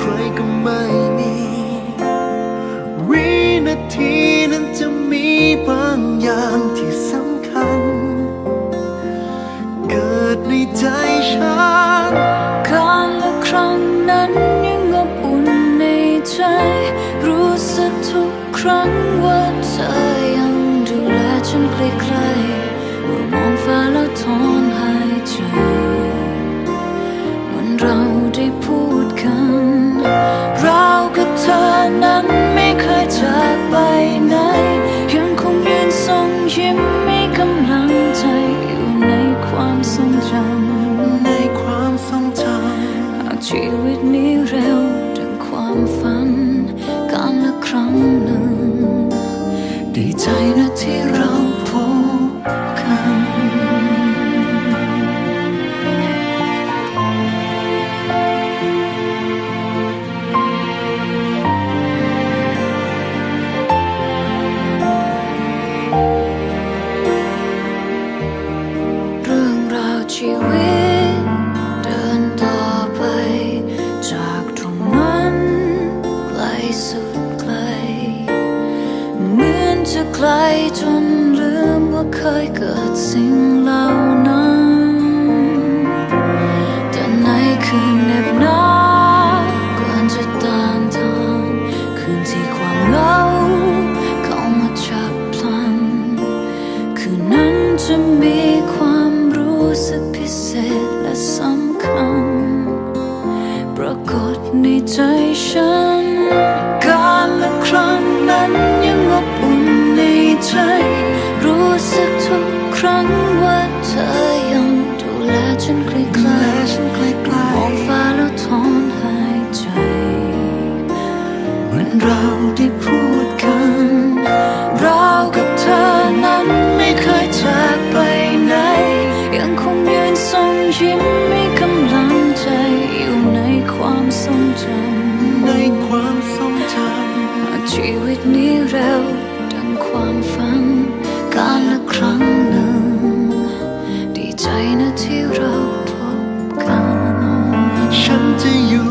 ใครก็ไม่มี วินาทีนั้นจะมีบางอย่างที่สำคัญ เกิดในใจฉันการละครั้งนั้นยังอบอุ่นในใจ รู้สึกทุกครั้งว่า เร็วดังความฝันการละครั้งหนึ่งดีใจนะที่เรา จะไกลจนลืมว่าเคยเกิดสิ่งเหล่านั้นแต่ในคืนเหน็บหนาวก่อนจะตานทานคืนที่ความเหงาเข้ามาจับพลัน คืนนั้นจะมีความรู้สึกพิเศษและสำคัญ ปรากฏในใจฉัน การละครั้งนั้น ในใจ รู้สึกทุกครั้งว่าเธอยังดูแลฉันใกล้ำและฉันใกๆล้มองฟ้าแล้วถอนหายใจเหมือนเราได้พูดกัน เรากับเธอนั้นไม่เคยจากไปไหน ยังคงยืนทรงยิ้มมีกำลังใจอยู่ในความทรงจๆในความทรงจำหากชีวิตนี้เร็วดัง ความฝัน การละครั้งหนึ่ง ดีใจนะที่เราพบกัน ฉันจะอยู่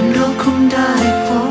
ความรู้คงได้พบ